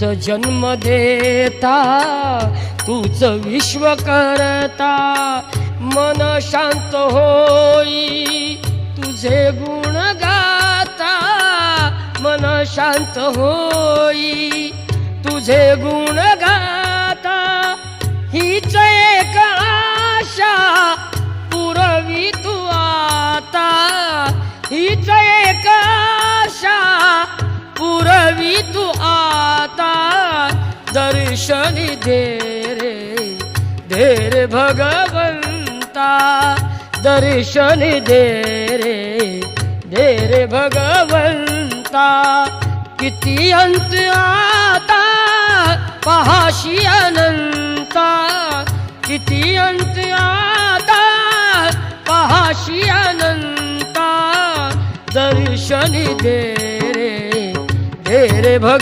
तूच जन्म देता तूच विश्व करता. मन शांत होई तुझे गुण गाता. मन शांत होई तुझे गुण गाता. हीच एक आशा पुरवी तू आता. हीच एक आशा पुरवी तू आ दर्शनी दे रे दे रे भगवंता। दर्शनी दे रे दे रे भगवंता। किती अंत आता पहाशी अनंता। किती अंत आता पहाशी अनंता। दर्शनी दे रे दे रे भग